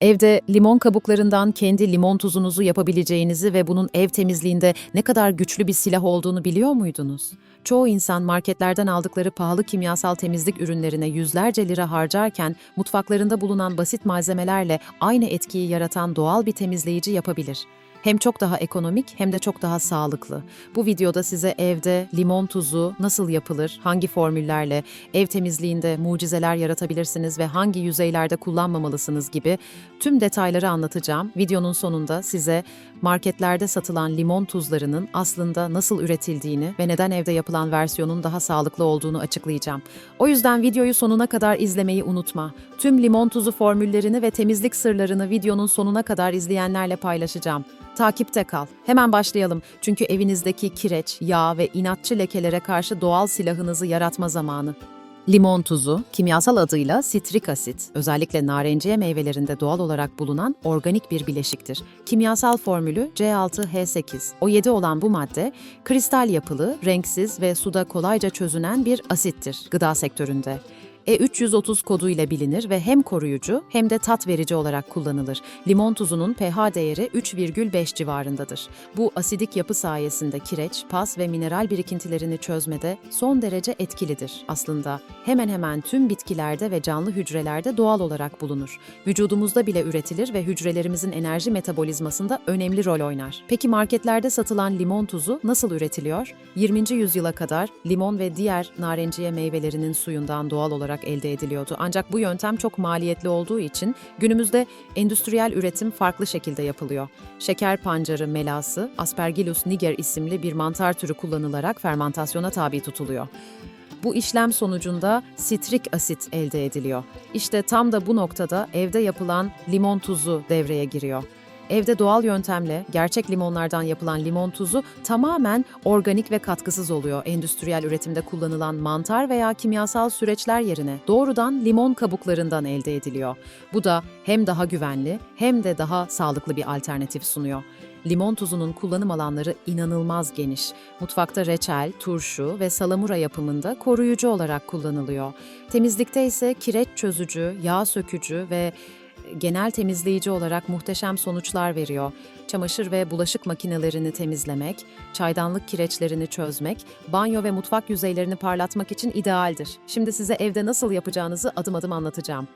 Evde limon kabuklarından kendi limon tuzunuzu yapabileceğinizi ve bunun ev temizliğinde ne kadar güçlü bir silah olduğunu biliyor muydunuz? Çoğu insan marketlerden aldıkları pahalı kimyasal temizlik ürünlerine yüzlerce lira harcarken mutfaklarında bulunan basit malzemelerle aynı etkiyi yaratan doğal bir temizleyici yapabilir. Hem çok daha ekonomik hem de çok daha sağlıklı. Bu videoda size evde limon tuzu nasıl yapılır, hangi formüllerle, ev temizliğinde mucizeler yaratabilirsiniz ve hangi yüzeylerde kullanmamalısınız gibi tüm detayları anlatacağım. Videonun sonunda size marketlerde satılan limon tuzlarının aslında nasıl üretildiğini ve neden evde yapılan versiyonun daha sağlıklı olduğunu açıklayacağım. O yüzden videoyu sonuna kadar izlemeyi unutma. Tüm limon tuzu formüllerini ve temizlik sırlarını videonun sonuna kadar izleyenlerle paylaşacağım. Takipte kal. Hemen başlayalım. Çünkü evinizdeki kireç, yağ ve inatçı lekelere karşı doğal silahınızı yaratma zamanı. Limon tuzu, kimyasal adıyla sitrik asit, özellikle narenciye meyvelerinde doğal olarak bulunan organik bir bileşiktir. Kimyasal formülü C6H8. O7 olan bu madde, kristal yapılı, renksiz ve suda kolayca çözünen bir asittir gıda sektöründe. E330 kodu ile bilinir ve hem koruyucu hem de tat verici olarak kullanılır. Limon tuzunun pH değeri 3,5 civarındadır. Bu asidik yapı sayesinde kireç, pas ve mineral birikintilerini çözmede son derece etkilidir aslında. Hemen hemen tüm bitkilerde ve canlı hücrelerde doğal olarak bulunur. Vücudumuzda bile üretilir ve hücrelerimizin enerji metabolizmasında önemli rol oynar. Peki marketlerde satılan limon tuzu nasıl üretiliyor? 20. yüzyıla kadar limon ve diğer narenciye meyvelerinin suyundan doğal olarak elde ediliyordu. Ancak bu yöntem çok maliyetli olduğu için günümüzde endüstriyel üretim farklı şekilde yapılıyor. Şeker pancarı melası, Aspergillus niger isimli bir mantar türü kullanılarak fermentasyona tabi tutuluyor. Bu işlem sonucunda sitrik asit elde ediliyor. İşte tam da bu noktada evde yapılan limon tuzu devreye giriyor. Evde doğal yöntemle gerçek limonlardan yapılan limon tuzu tamamen organik ve katkısız oluyor. Endüstriyel üretimde kullanılan mantar veya kimyasal süreçler yerine doğrudan limon kabuklarından elde ediliyor. Bu da hem daha güvenli hem de daha sağlıklı bir alternatif sunuyor. Limon tuzunun kullanım alanları inanılmaz geniş. Mutfakta reçel, turşu ve salamura yapımında koruyucu olarak kullanılıyor. Temizlikte ise kireç çözücü, yağ sökücü ve genel temizleyici olarak muhteşem sonuçlar veriyor. Çamaşır ve bulaşık makinelerini temizlemek, çaydanlık kireçlerini çözmek, banyo ve mutfak yüzeylerini parlatmak için idealdir. Şimdi size evde nasıl yapacağınızı adım adım anlatacağım.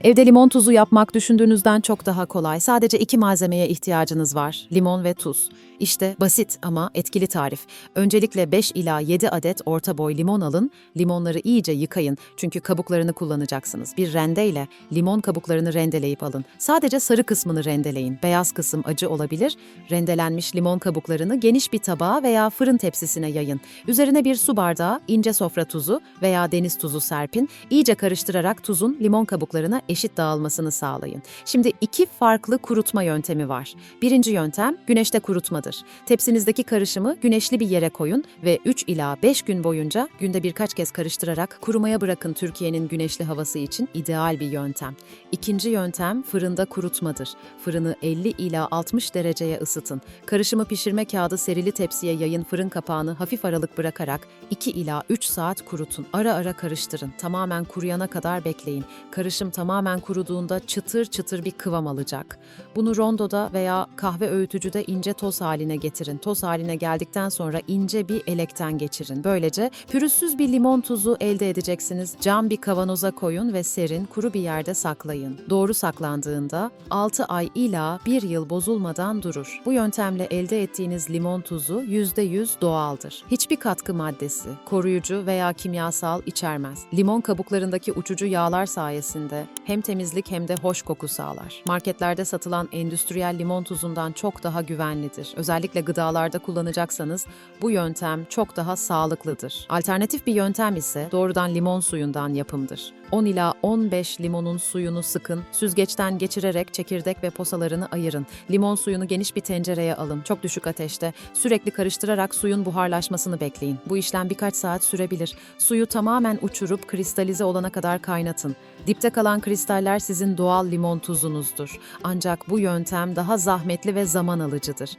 Evde limon tuzu yapmak düşündüğünüzden çok daha kolay. Sadece iki malzemeye ihtiyacınız var. Limon ve tuz. İşte basit ama etkili tarif. Öncelikle 5 ila 7 adet orta boy limon alın. Limonları iyice yıkayın çünkü kabuklarını kullanacaksınız. Bir rendeyle limon kabuklarını rendeleyip alın. Sadece sarı kısmını rendeleyin. Beyaz kısım acı olabilir. Rendelenmiş limon kabuklarını geniş bir tabağa veya fırın tepsisine yayın. Üzerine bir su bardağı ince sofra tuzu veya deniz tuzu serpin. İyice karıştırarak tuzun limon kabuklarına eşit dağılmasını sağlayın. Şimdi iki farklı kurutma yöntemi var. Birinci yöntem güneşte kurutmadır. Tepsinizdeki karışımı güneşli bir yere koyun ve 3 ila 5 gün boyunca günde birkaç kez karıştırarak kurumaya bırakın Türkiye'nin güneşli havası için ideal bir yöntem. İkinci yöntem fırında kurutmadır. Fırını 50 ila 60 dereceye ısıtın. Karışımı pişirme kağıdı serili tepsiye yayın fırın kapağını hafif aralık bırakarak 2 ila 3 saat kurutun. Ara ara karıştırın. Tamamen kuruyana kadar bekleyin. Karışım tamamen kuruduğunda çıtır çıtır bir kıvam alacak. Bunu rondoda veya kahve öğütücüde ince toz haline getirin. Toz haline geldikten sonra ince bir elekten geçirin. Böylece pürüzsüz bir limon tuzu elde edeceksiniz. Cam bir kavanoza koyun ve serin, kuru bir yerde saklayın. Doğru saklandığında 6 ay ila 1 yıl bozulmadan durur. Bu yöntemle elde ettiğiniz limon tuzu %100 doğaldır. Hiçbir katkı maddesi, koruyucu veya kimyasal içermez. Limon kabuklarındaki uçucu yağlar sayesinde hem temizlik hem de hoş koku sağlar. Marketlerde satılan endüstriyel limon tuzundan çok daha güvenlidir. Özellikle gıdalarda kullanacaksanız bu yöntem çok daha sağlıklıdır. Alternatif bir yöntem ise doğrudan limon suyundan yapımdır. 10 ila 15 limonun suyunu sıkın, süzgeçten geçirerek çekirdek ve posalarını ayırın. Limon suyunu geniş bir tencereye alın, çok düşük ateşte. Sürekli karıştırarak suyun buharlaşmasını bekleyin. Bu işlem birkaç saat sürebilir. Suyu tamamen uçurup kristalize olana kadar kaynatın. Dipte kalan kristaller sizin doğal limon tuzunuzdur. Ancak bu yöntem daha zahmetli ve zaman alıcıdır.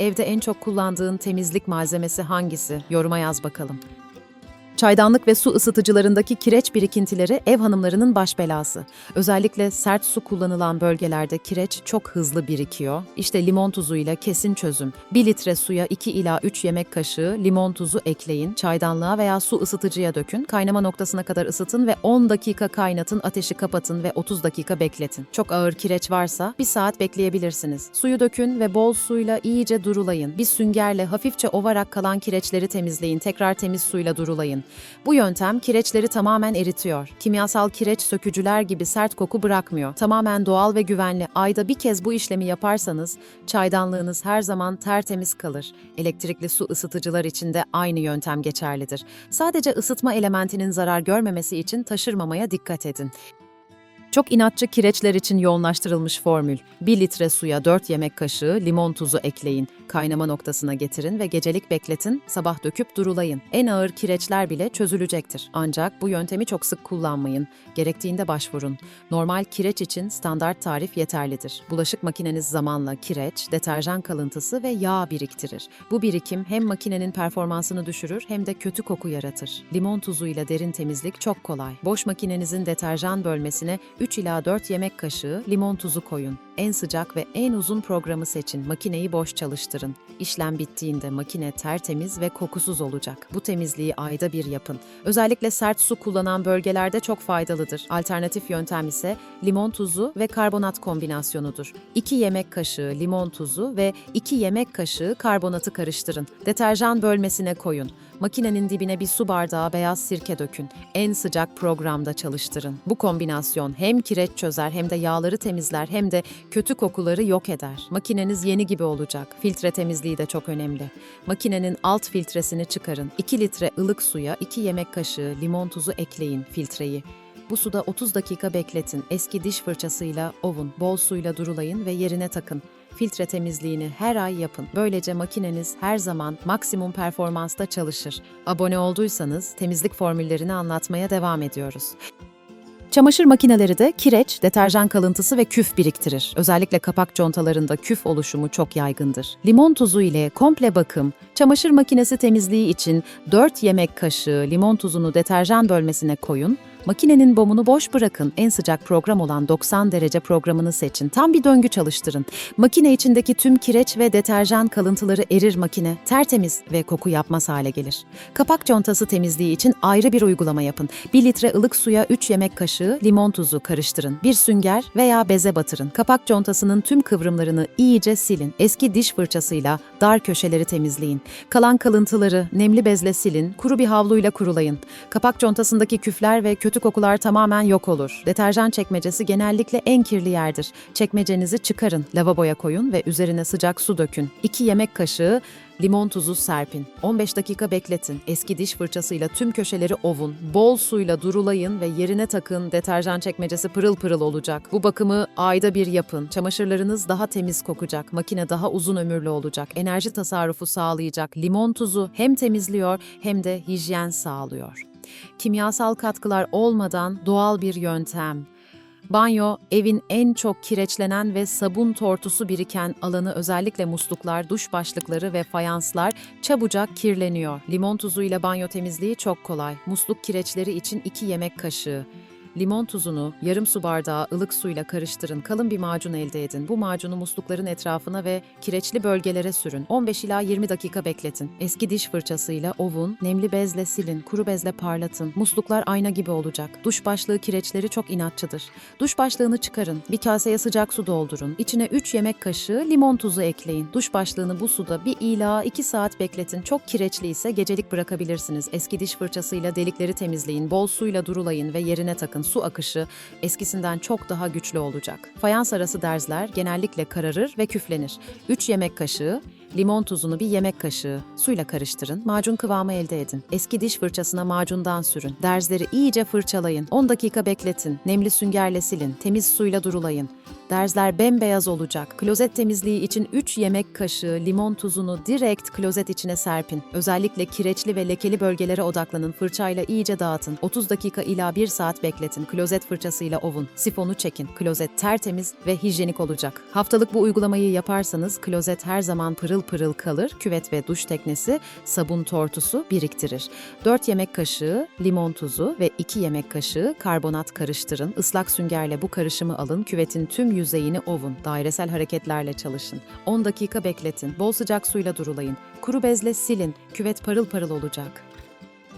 Evde en çok kullandığın temizlik malzemesi hangisi? Yoruma yaz bakalım. Çaydanlık ve su ısıtıcılarındaki kireç birikintileri ev hanımlarının baş belası. Özellikle sert su kullanılan bölgelerde kireç çok hızlı birikiyor. İşte limon tuzuyla kesin çözüm. 1 litre suya 2 ila 3 yemek kaşığı limon tuzu ekleyin. Çaydanlığa veya su ısıtıcıya dökün. Kaynama noktasına kadar ısıtın ve 10 dakika kaynatın. Ateşi kapatın ve 30 dakika bekletin. Çok ağır kireç varsa 1 saat bekleyebilirsiniz. Suyu dökün ve bol suyla iyice durulayın. Bir süngerle hafifçe ovarak kalan kireçleri temizleyin. Tekrar temiz suyla durulayın. Bu yöntem kireçleri tamamen eritiyor. Kimyasal kireç sökücüler gibi sert koku bırakmıyor. Tamamen doğal ve güvenli. Ayda bir kez bu işlemi yaparsanız çaydanlığınız her zaman tertemiz kalır. Elektrikli su ısıtıcılar için de aynı yöntem geçerlidir. Sadece ısıtma elementinin zarar görmemesi için taşırmamaya dikkat edin. Çok inatçı kireçler için yoğunlaştırılmış formül. 1 litre suya 4 yemek kaşığı limon tuzu ekleyin. Kaynama noktasına getirin ve gecelik bekletin, sabah döküp durulayın. En ağır kireçler bile çözülecektir. Ancak bu yöntemi çok sık kullanmayın. Gerektiğinde başvurun. Normal kireç için standart tarif yeterlidir. Bulaşık makineniz zamanla kireç, deterjan kalıntısı ve yağ biriktirir. Bu birikim hem makinenin performansını düşürür hem de kötü koku yaratır. Limon tuzuyla derin temizlik çok kolay. Boş makinenizin deterjan bölmesine 3 ila 4 yemek kaşığı limon tuzu koyun. En sıcak ve en uzun programı seçin. Makineyi boş çalıştırın. İşlem bittiğinde makine tertemiz ve kokusuz olacak. Bu temizliği ayda bir yapın. Özellikle sert su kullanan bölgelerde çok faydalıdır. Alternatif yöntem ise limon tuzu ve karbonat kombinasyonudur. 2 yemek kaşığı limon tuzu ve 2 yemek kaşığı karbonatı karıştırın. Deterjan bölmesine koyun. Makinenin dibine bir su bardağı beyaz sirke dökün. En sıcak programda çalıştırın. Bu kombinasyon hem kireç çözer hem de yağları temizler hem de kötü kokuları yok eder. Makineniz yeni gibi olacak. Filtre temizliği de çok önemli. Makinenin alt filtresini çıkarın. 2 litre ılık suya 2 yemek kaşığı limon tuzu ekleyin filtreyi. Bu suda 30 dakika bekletin. Eski diş fırçasıyla ovun. Bol suyla durulayın ve yerine takın. Filtre temizliğini her ay yapın. Böylece makineniz her zaman maksimum performansta çalışır. Abone olduysanız temizlik formüllerini anlatmaya devam ediyoruz. Çamaşır makineleri de kireç, deterjan kalıntısı ve küf biriktirir. Özellikle kapak contalarında küf oluşumu çok yaygındır. Limon tuzu ile komple bakım, çamaşır makinesi temizliği için 4 yemek kaşığı limon tuzunu deterjan bölmesine koyun, Makinenin bomunu boş bırakın. En sıcak program olan 90 derece programını seçin. Tam bir döngü çalıştırın. Makine içindeki tüm kireç ve deterjan kalıntıları erir makine. Tertemiz ve koku yapmaz hale gelir. Kapak contası temizliği için ayrı bir uygulama yapın. 1 litre ılık suya 3 yemek kaşığı limon tuzu karıştırın. Bir sünger veya beze batırın. Kapak contasının tüm kıvrımlarını iyice silin. Eski diş fırçasıyla dar köşeleri temizleyin. Kalan kalıntıları nemli bezle silin. Kuru bir havluyla kurulayın. Kapak contasındaki küfler ve kötü kokular tamamen yok olur. Deterjan çekmecesi genellikle en kirli yerdir. Çekmecenizi çıkarın, lavaboya koyun ve üzerine sıcak su dökün. 2 yemek kaşığı limon tuzu serpin. 15 dakika bekletin. Eski diş fırçasıyla tüm köşeleri ovun. Bol suyla durulayın ve yerine takın. Deterjan çekmecesi pırıl pırıl olacak. Bu bakımı ayda bir yapın. Çamaşırlarınız daha temiz kokacak. Makine daha uzun ömürlü olacak. Enerji tasarrufu sağlayacak. Limon tuzu hem temizliyor hem de hijyen sağlıyor kimyasal katkılar olmadan doğal bir yöntem. Banyo, evin en çok kireçlenen ve sabun tortusu biriken alanı özellikle musluklar, duş başlıkları ve fayanslar çabucak kirleniyor. Limon tuzuyla banyo temizliği çok kolay. Musluk kireçleri için 2 yemek kaşığı. Limon tuzunu yarım su bardağı ılık suyla karıştırın. Kalın bir macun elde edin. Bu macunu muslukların etrafına ve kireçli bölgelere sürün. 15 ila 20 dakika bekletin. Eski diş fırçasıyla ovun, nemli bezle silin, kuru bezle parlatın. Musluklar ayna gibi olacak. Duş başlığı kireçleri çok inatçıdır. Duş başlığını çıkarın. Bir kaseye sıcak su doldurun. İçine 3 yemek kaşığı limon tuzu ekleyin. Duş başlığını bu suda 1 ila 2 saat bekletin. Çok kireçli ise gecelik bırakabilirsiniz. Eski diş fırçasıyla delikleri temizleyin. Bol suyla durulayın ve yerine takın su akışı eskisinden çok daha güçlü olacak. Fayans arası derzler genellikle kararır ve küflenir. 3 yemek kaşığı Limon tuzunu bir yemek kaşığı suyla karıştırın, macun kıvamı elde edin. Eski diş fırçasına macundan sürün. Derzleri iyice fırçalayın. 10 dakika bekletin. Nemli süngerle silin. Temiz suyla durulayın. Derzler bembeyaz olacak. Klozet temizliği için 3 yemek kaşığı limon tuzunu direkt klozet içine serpin. Özellikle kireçli ve lekeli bölgelere odaklanın. Fırçayla iyice dağıtın. 30 dakika ila 1 saat bekletin. Klozet fırçasıyla ovun. Sifonu çekin. Klozet tertemiz ve hijyenik olacak. Haftalık bu uygulamayı yaparsanız klozet her zaman pırıl pırıl kalır. Küvet ve duş teknesi sabun tortusu biriktirir. 4 yemek kaşığı limon tuzu ve 2 yemek kaşığı karbonat karıştırın. Islak süngerle bu karışımı alın. Küvetin tüm yüzeyini ovun. Dairesel hareketlerle çalışın. 10 dakika bekletin. Bol sıcak suyla durulayın. Kuru bezle silin. Küvet parıl parıl olacak.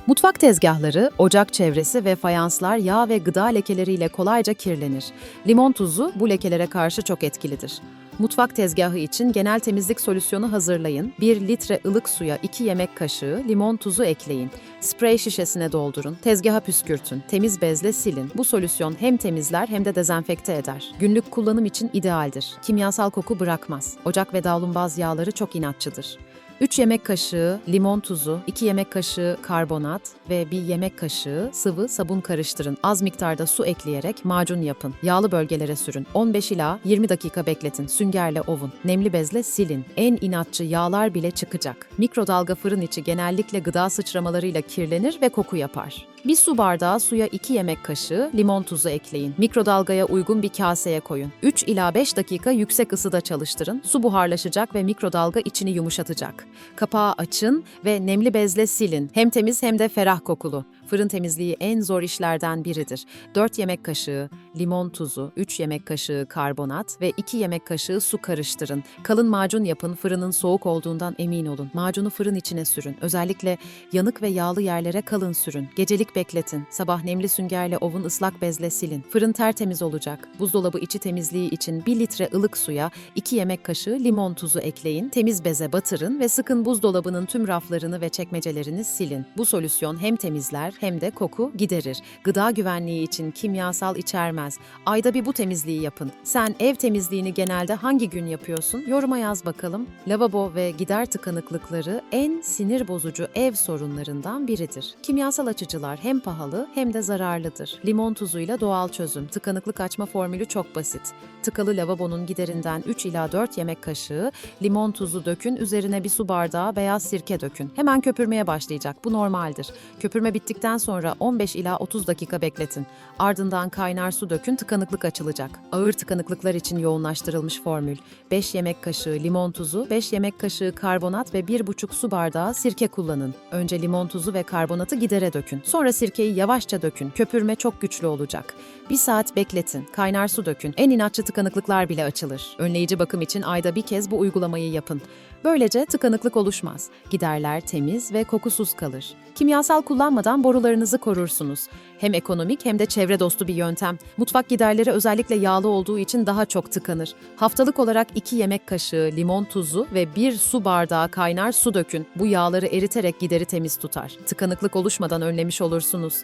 Mutfak tezgahları, ocak çevresi ve fayanslar yağ ve gıda lekeleriyle kolayca kirlenir. Limon tuzu bu lekelere karşı çok etkilidir. Mutfak tezgahı için genel temizlik solüsyonu hazırlayın. 1 litre ılık suya 2 yemek kaşığı limon tuzu ekleyin. Sprey şişesine doldurun. Tezgaha püskürtün. Temiz bezle silin. Bu solüsyon hem temizler hem de dezenfekte eder. Günlük kullanım için idealdir. Kimyasal koku bırakmaz. Ocak ve davlumbaz yağları çok inatçıdır. 3 yemek kaşığı limon tuzu, 2 yemek kaşığı karbonat ve 1 yemek kaşığı sıvı sabun karıştırın. Az miktarda su ekleyerek macun yapın. Yağlı bölgelere sürün. 15 ila 20 dakika bekletin. Süngerle ovun. Nemli bezle silin. En inatçı yağlar bile çıkacak. Mikrodalga fırın içi genellikle gıda sıçramalarıyla kirlenir ve koku yapar. Bir su bardağı suya 2 yemek kaşığı limon tuzu ekleyin. Mikrodalgaya uygun bir kaseye koyun. 3 ila 5 dakika yüksek ısıda çalıştırın. Su buharlaşacak ve mikrodalga içini yumuşatacak. Kapağı açın ve nemli bezle silin. Hem temiz hem de ferah kokulu. Fırın temizliği en zor işlerden biridir. 4 yemek kaşığı limon tuzu, 3 yemek kaşığı karbonat ve 2 yemek kaşığı su karıştırın. Kalın macun yapın, fırının soğuk olduğundan emin olun. Macunu fırın içine sürün. Özellikle yanık ve yağlı yerlere kalın sürün. Gecelik bekletin. Sabah nemli süngerle ovun ıslak bezle silin. Fırın tertemiz olacak. Buzdolabı içi temizliği için 1 litre ılık suya 2 yemek kaşığı limon tuzu ekleyin. Temiz beze batırın ve sıkın buzdolabının tüm raflarını ve çekmecelerini silin. Bu solüsyon hem temizler hem de koku giderir. Gıda güvenliği için kimyasal içermez. Ayda bir bu temizliği yapın. Sen ev temizliğini genelde hangi gün yapıyorsun? Yoruma yaz bakalım. Lavabo ve gider tıkanıklıkları en sinir bozucu ev sorunlarından biridir. Kimyasal açıcılar hem pahalı hem de zararlıdır. Limon tuzuyla doğal çözüm. Tıkanıklık açma formülü çok basit. Tıkalı lavabonun giderinden 3 ila 4 yemek kaşığı limon tuzu dökün, üzerine bir su bardağı beyaz sirke dökün. Hemen köpürmeye başlayacak. Bu normaldir. Köpürme bittikten sonra 15 ila 30 dakika bekletin. Ardından kaynar su dökün, tıkanıklık açılacak. Ağır tıkanıklıklar için yoğunlaştırılmış formül. 5 yemek kaşığı limon tuzu, 5 yemek kaşığı karbonat ve 1,5 su bardağı sirke kullanın. Önce limon tuzu ve karbonatı gidere dökün. Sonra sirkeyi yavaşça dökün. Köpürme çok güçlü olacak. Bir saat bekletin. Kaynar su dökün. En inatçı tıkanıklıklar bile açılır. Önleyici bakım için ayda bir kez bu uygulamayı yapın. Böylece tıkanıklık oluşmaz. Giderler temiz ve kokusuz kalır. Kimyasal kullanmadan borularınızı korursunuz. Hem ekonomik hem de çevre dostu bir yöntem. Mutfak giderleri özellikle yağlı olduğu için daha çok tıkanır. Haftalık olarak 2 yemek kaşığı limon tuzu ve 1 su bardağı kaynar su dökün. Bu yağları eriterek gideri temiz tutar. Tıkanıklık oluşmadan önlemiş olursunuz.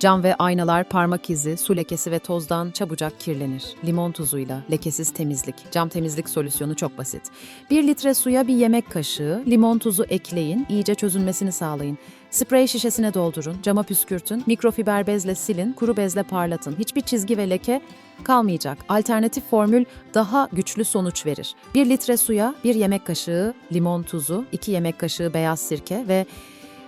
Cam ve aynalar parmak izi, su lekesi ve tozdan çabucak kirlenir. Limon tuzuyla lekesiz temizlik. Cam temizlik solüsyonu çok basit. 1 litre suya bir yemek kaşığı limon tuzu ekleyin, iyice çözülmesini sağlayın. Sprey şişesine doldurun, cama püskürtün, mikrofiber bezle silin, kuru bezle parlatın. Hiçbir çizgi ve leke kalmayacak. Alternatif formül daha güçlü sonuç verir. 1 litre suya 1 yemek kaşığı limon tuzu, 2 yemek kaşığı beyaz sirke ve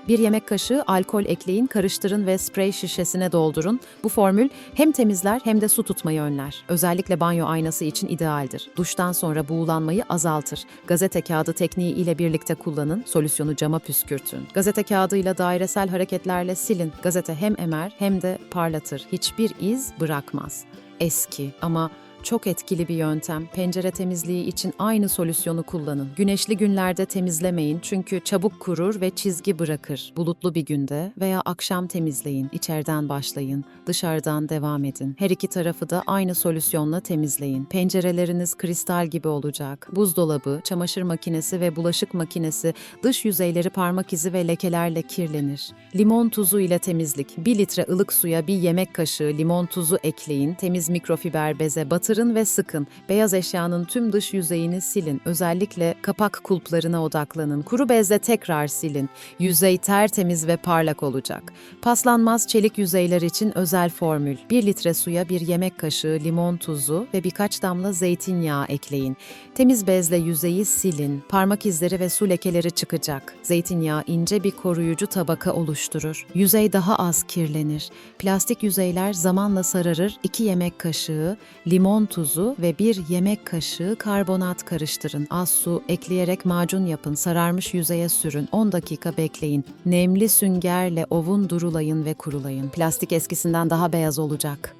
1 yemek kaşığı alkol ekleyin, karıştırın ve sprey şişesine doldurun. Bu formül hem temizler hem de su tutmayı önler. Özellikle banyo aynası için idealdir. Duştan sonra buğulanmayı azaltır. Gazete kağıdı tekniği ile birlikte kullanın, solüsyonu cama püskürtün. Gazete kağıdıyla dairesel hareketlerle silin. Gazete hem emer hem de parlatır. Hiçbir iz bırakmaz. Eski ama çok etkili bir yöntem. Pencere temizliği için aynı solüsyonu kullanın. Güneşli günlerde temizlemeyin çünkü çabuk kurur ve çizgi bırakır. Bulutlu bir günde veya akşam temizleyin. İçeriden başlayın, dışarıdan devam edin. Her iki tarafı da aynı solüsyonla temizleyin. Pencereleriniz kristal gibi olacak. Buzdolabı, çamaşır makinesi ve bulaşık makinesi dış yüzeyleri parmak izi ve lekelerle kirlenir. Limon tuzu ile temizlik. 1 litre ılık suya bir yemek kaşığı limon tuzu ekleyin. Temiz mikrofiber beze batırın batırın ve sıkın. Beyaz eşyanın tüm dış yüzeyini silin. Özellikle kapak kulplarına odaklanın. Kuru bezle tekrar silin. Yüzey tertemiz ve parlak olacak. Paslanmaz çelik yüzeyler için özel formül. 1 litre suya bir yemek kaşığı limon tuzu ve birkaç damla zeytinyağı ekleyin. Temiz bezle yüzeyi silin. Parmak izleri ve su lekeleri çıkacak. Zeytinyağı ince bir koruyucu tabaka oluşturur. Yüzey daha az kirlenir. Plastik yüzeyler zamanla sararır. 2 yemek kaşığı limon tuzu ve 1 yemek kaşığı karbonat karıştırın. Az su ekleyerek macun yapın. Sararmış yüzeye sürün. 10 dakika bekleyin. Nemli süngerle ovun durulayın ve kurulayın. Plastik eskisinden daha beyaz olacak.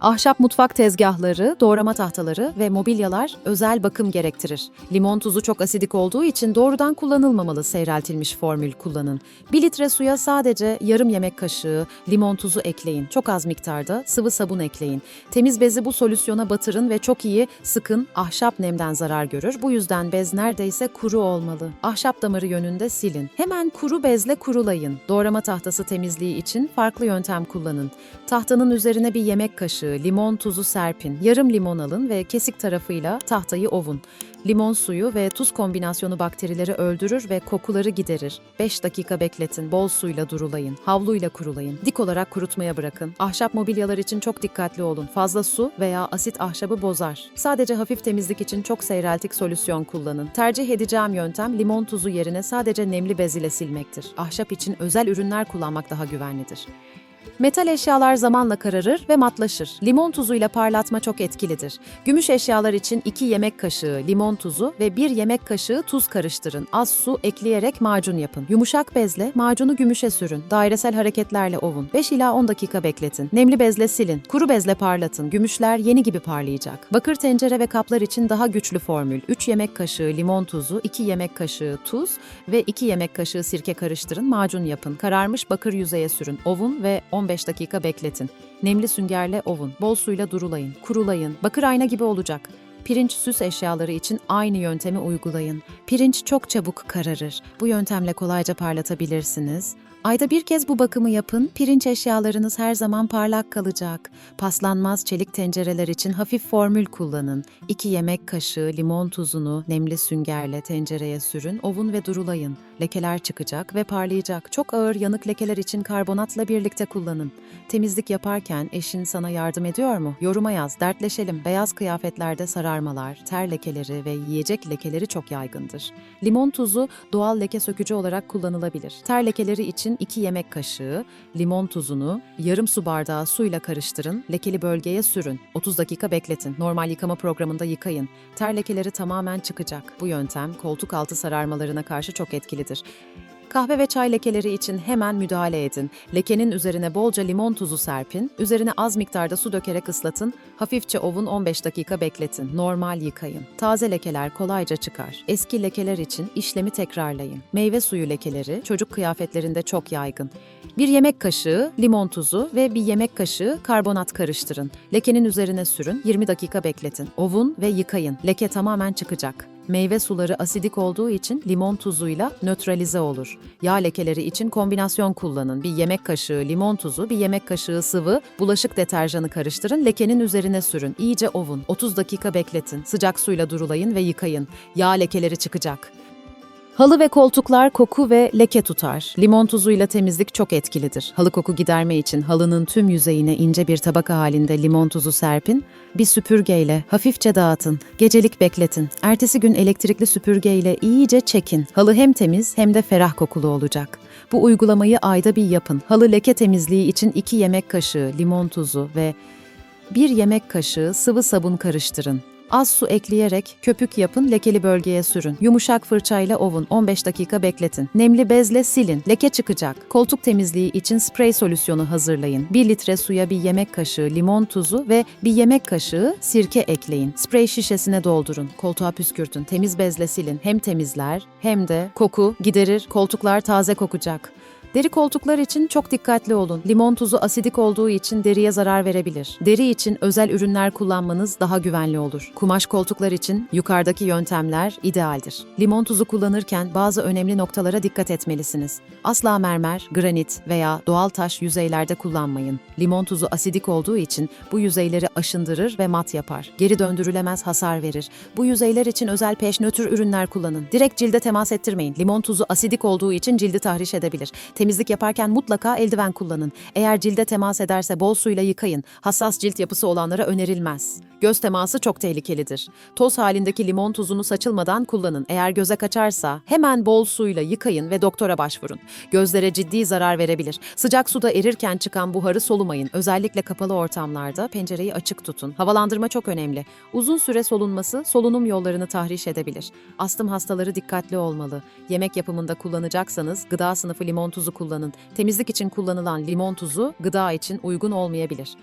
Ahşap mutfak tezgahları, doğrama tahtaları ve mobilyalar özel bakım gerektirir. Limon tuzu çok asidik olduğu için doğrudan kullanılmamalı seyreltilmiş formül kullanın. 1 litre suya sadece yarım yemek kaşığı limon tuzu ekleyin. Çok az miktarda sıvı sabun ekleyin. Temiz bezi bu solüsyona batırın ve çok iyi sıkın. Ahşap nemden zarar görür. Bu yüzden bez neredeyse kuru olmalı. Ahşap damarı yönünde silin. Hemen kuru bezle kurulayın. Doğrama tahtası temizliği için farklı yöntem kullanın. Tahtanın üzerine bir yemek kaşığı limon tuzu serpin. Yarım limon alın ve kesik tarafıyla tahtayı ovun. Limon suyu ve tuz kombinasyonu bakterileri öldürür ve kokuları giderir. 5 dakika bekletin, bol suyla durulayın, havluyla kurulayın. Dik olarak kurutmaya bırakın. Ahşap mobilyalar için çok dikkatli olun. Fazla su veya asit ahşabı bozar. Sadece hafif temizlik için çok seyreltik solüsyon kullanın. Tercih edeceğim yöntem limon tuzu yerine sadece nemli bez ile silmektir. Ahşap için özel ürünler kullanmak daha güvenlidir. Metal eşyalar zamanla kararır ve matlaşır. Limon tuzuyla parlatma çok etkilidir. Gümüş eşyalar için 2 yemek kaşığı limon tuzu ve 1 yemek kaşığı tuz karıştırın. Az su ekleyerek macun yapın. Yumuşak bezle macunu gümüşe sürün. Dairesel hareketlerle ovun. 5 ila 10 dakika bekletin. Nemli bezle silin. Kuru bezle parlatın. Gümüşler yeni gibi parlayacak. Bakır tencere ve kaplar için daha güçlü formül. 3 yemek kaşığı limon tuzu, 2 yemek kaşığı tuz ve 2 yemek kaşığı sirke karıştırın. Macun yapın. Kararmış bakır yüzeye sürün. Ovun ve 15 dakika bekletin. Nemli süngerle ovun. Bol suyla durulayın. Kurulayın. Bakır ayna gibi olacak. Pirinç süs eşyaları için aynı yöntemi uygulayın. Pirinç çok çabuk kararır. Bu yöntemle kolayca parlatabilirsiniz. Ayda bir kez bu bakımı yapın, pirinç eşyalarınız her zaman parlak kalacak. Paslanmaz çelik tencereler için hafif formül kullanın. 2 yemek kaşığı limon tuzunu nemli süngerle tencereye sürün, ovun ve durulayın. Lekeler çıkacak ve parlayacak. Çok ağır yanık lekeler için karbonatla birlikte kullanın. Temizlik yaparken eşin sana yardım ediyor mu? Yoruma yaz, dertleşelim. Beyaz kıyafetlerde sararmalar, ter lekeleri ve yiyecek lekeleri çok yaygındır. Limon tuzu doğal leke sökücü olarak kullanılabilir. Ter lekeleri için 2 yemek kaşığı limon tuzunu yarım su bardağı suyla karıştırın, lekeli bölgeye sürün. 30 dakika bekletin. Normal yıkama programında yıkayın. Ter lekeleri tamamen çıkacak. Bu yöntem koltuk altı sararmalarına karşı çok etkilidir. Kahve ve çay lekeleri için hemen müdahale edin. Lekenin üzerine bolca limon tuzu serpin, üzerine az miktarda su dökerek ıslatın, hafifçe ovun 15 dakika bekletin, normal yıkayın. Taze lekeler kolayca çıkar. Eski lekeler için işlemi tekrarlayın. Meyve suyu lekeleri çocuk kıyafetlerinde çok yaygın. Bir yemek kaşığı limon tuzu ve bir yemek kaşığı karbonat karıştırın. Lekenin üzerine sürün, 20 dakika bekletin. Ovun ve yıkayın. Leke tamamen çıkacak. Meyve suları asidik olduğu için limon tuzuyla nötralize olur. Yağ lekeleri için kombinasyon kullanın. Bir yemek kaşığı limon tuzu, bir yemek kaşığı sıvı, bulaşık deterjanı karıştırın, lekenin üzerine sürün. İyice ovun. 30 dakika bekletin. Sıcak suyla durulayın ve yıkayın. Yağ lekeleri çıkacak. Halı ve koltuklar koku ve leke tutar. Limon tuzuyla temizlik çok etkilidir. Halı koku giderme için halının tüm yüzeyine ince bir tabaka halinde limon tuzu serpin. Bir süpürgeyle hafifçe dağıtın. Gecelik bekletin. Ertesi gün elektrikli süpürgeyle iyice çekin. Halı hem temiz hem de ferah kokulu olacak. Bu uygulamayı ayda bir yapın. Halı leke temizliği için 2 yemek kaşığı limon tuzu ve 1 yemek kaşığı sıvı sabun karıştırın. Az su ekleyerek köpük yapın, lekeli bölgeye sürün. Yumuşak fırçayla ovun, 15 dakika bekletin. Nemli bezle silin, leke çıkacak. Koltuk temizliği için sprey solüsyonu hazırlayın. 1 litre suya bir yemek kaşığı limon tuzu ve bir yemek kaşığı sirke ekleyin. Sprey şişesine doldurun, koltuğa püskürtün. Temiz bezle silin. Hem temizler hem de koku giderir, koltuklar taze kokacak. Deri koltuklar için çok dikkatli olun. Limon tuzu asidik olduğu için deriye zarar verebilir. Deri için özel ürünler kullanmanız daha güvenli olur. Kumaş koltuklar için yukarıdaki yöntemler idealdir. Limon tuzu kullanırken bazı önemli noktalara dikkat etmelisiniz. Asla mermer, granit veya doğal taş yüzeylerde kullanmayın. Limon tuzu asidik olduğu için bu yüzeyleri aşındırır ve mat yapar. Geri döndürülemez hasar verir. Bu yüzeyler için özel peş ürünler kullanın. Direkt cilde temas ettirmeyin. Limon tuzu asidik olduğu için cildi tahriş edebilir. Temizlik yaparken mutlaka eldiven kullanın. Eğer cilde temas ederse bol suyla yıkayın. Hassas cilt yapısı olanlara önerilmez. Göz teması çok tehlikelidir. Toz halindeki limon tuzunu saçılmadan kullanın. Eğer göze kaçarsa hemen bol suyla yıkayın ve doktora başvurun. Gözlere ciddi zarar verebilir. Sıcak suda erirken çıkan buharı solumayın. Özellikle kapalı ortamlarda pencereyi açık tutun. Havalandırma çok önemli. Uzun süre solunması solunum yollarını tahriş edebilir. Astım hastaları dikkatli olmalı. Yemek yapımında kullanacaksanız gıda sınıfı limon tuzu kullanın. Temizlik için kullanılan limon tuzu gıda için uygun olmayabilir.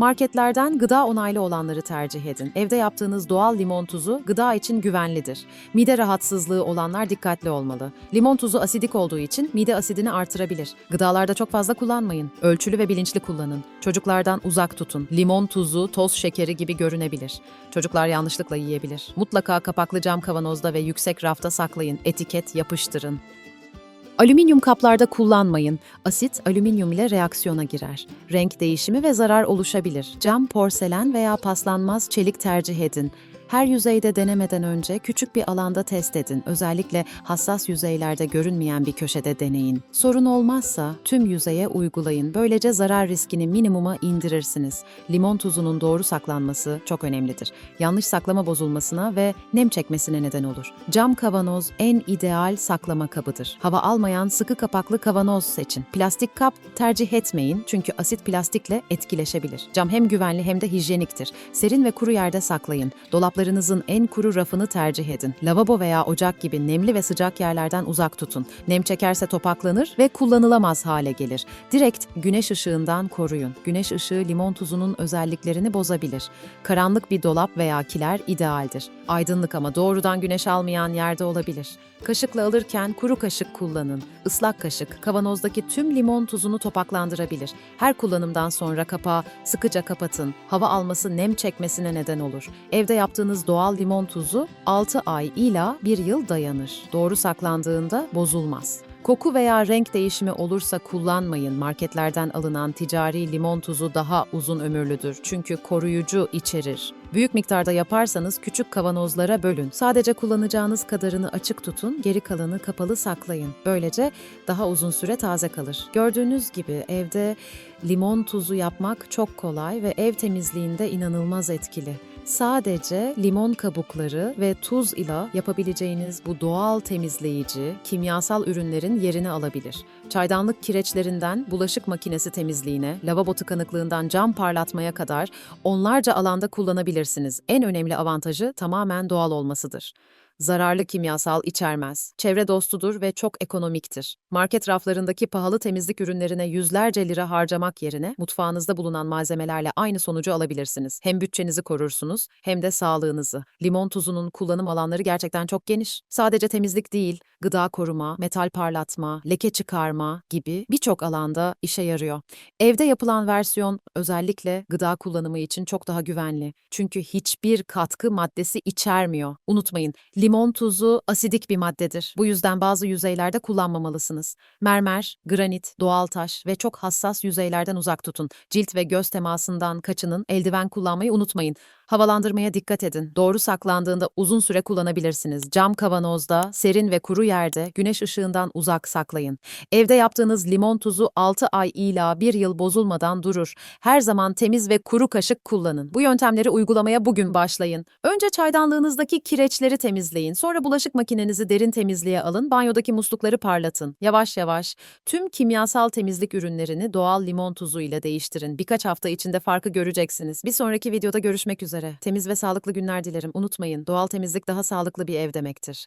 Marketlerden gıda onaylı olanları tercih edin. Evde yaptığınız doğal limon tuzu gıda için güvenlidir. Mide rahatsızlığı olanlar dikkatli olmalı. Limon tuzu asidik olduğu için mide asidini artırabilir. Gıdalarda çok fazla kullanmayın. Ölçülü ve bilinçli kullanın. Çocuklardan uzak tutun. Limon tuzu, toz şekeri gibi görünebilir. Çocuklar yanlışlıkla yiyebilir. Mutlaka kapaklı cam kavanozda ve yüksek rafta saklayın. Etiket yapıştırın. Alüminyum kaplarda kullanmayın. Asit alüminyum ile reaksiyona girer. Renk değişimi ve zarar oluşabilir. Cam, porselen veya paslanmaz çelik tercih edin. Her yüzeyde denemeden önce küçük bir alanda test edin. Özellikle hassas yüzeylerde görünmeyen bir köşede deneyin. Sorun olmazsa tüm yüzeye uygulayın. Böylece zarar riskini minimuma indirirsiniz. Limon tuzunun doğru saklanması çok önemlidir. Yanlış saklama bozulmasına ve nem çekmesine neden olur. Cam kavanoz en ideal saklama kabıdır. Hava almayan sıkı kapaklı kavanoz seçin. Plastik kap tercih etmeyin çünkü asit plastikle etkileşebilir. Cam hem güvenli hem de hijyeniktir. Serin ve kuru yerde saklayın. Dolaplarınızın en kuru rafını tercih edin. Lavabo veya ocak gibi nemli ve sıcak yerlerden uzak tutun. Nem çekerse topaklanır ve kullanılamaz hale gelir. Direkt güneş ışığından koruyun. Güneş ışığı limon tuzunun özelliklerini bozabilir. Karanlık bir dolap veya kiler idealdir. Aydınlık ama doğrudan güneş almayan yerde olabilir. Kaşıkla alırken kuru kaşık kullanın. Islak kaşık kavanozdaki tüm limon tuzunu topaklandırabilir. Her kullanımdan sonra kapağı sıkıca kapatın. Hava alması nem çekmesine neden olur. Evde yaptığınız doğal limon tuzu 6 ay ila 1 yıl dayanır. Doğru saklandığında bozulmaz. Koku veya renk değişimi olursa kullanmayın. Marketlerden alınan ticari limon tuzu daha uzun ömürlüdür çünkü koruyucu içerir. Büyük miktarda yaparsanız küçük kavanozlara bölün. Sadece kullanacağınız kadarını açık tutun, geri kalanı kapalı saklayın. Böylece daha uzun süre taze kalır. Gördüğünüz gibi evde limon tuzu yapmak çok kolay ve ev temizliğinde inanılmaz etkili. Sadece limon kabukları ve tuz ile yapabileceğiniz bu doğal temizleyici, kimyasal ürünlerin yerini alabilir. Çaydanlık kireçlerinden bulaşık makinesi temizliğine, lavabo tıkanıklığından cam parlatmaya kadar onlarca alanda kullanabilirsiniz. En önemli avantajı tamamen doğal olmasıdır. Zararlı kimyasal içermez. Çevre dostudur ve çok ekonomiktir. Market raflarındaki pahalı temizlik ürünlerine yüzlerce lira harcamak yerine mutfağınızda bulunan malzemelerle aynı sonucu alabilirsiniz. Hem bütçenizi korursunuz hem de sağlığınızı. Limon tuzunun kullanım alanları gerçekten çok geniş. Sadece temizlik değil, gıda koruma, metal parlatma, leke çıkarma gibi birçok alanda işe yarıyor. Evde yapılan versiyon özellikle gıda kullanımı için çok daha güvenli. Çünkü hiçbir katkı maddesi içermiyor. Unutmayın, limon tuzu asidik bir maddedir. Bu yüzden bazı yüzeylerde kullanmamalısınız. Mermer, granit, doğal taş ve çok hassas yüzeylerden uzak tutun. Cilt ve göz temasından kaçının, eldiven kullanmayı unutmayın. Havalandırmaya dikkat edin. Doğru saklandığında uzun süre kullanabilirsiniz. Cam kavanozda, serin ve kuru yerde, güneş ışığından uzak saklayın. Evde yaptığınız limon tuzu 6 ay ila 1 yıl bozulmadan durur. Her zaman temiz ve kuru kaşık kullanın. Bu yöntemleri uygulamaya bugün başlayın. Önce çaydanlığınızdaki kireçleri temizleyin. Sonra bulaşık makinenizi derin temizliğe alın. Banyodaki muslukları parlatın. Yavaş yavaş tüm kimyasal temizlik ürünlerini doğal limon tuzu ile değiştirin. Birkaç hafta içinde farkı göreceksiniz. Bir sonraki videoda görüşmek üzere. Temiz ve sağlıklı günler dilerim. Unutmayın, doğal temizlik daha sağlıklı bir ev demektir.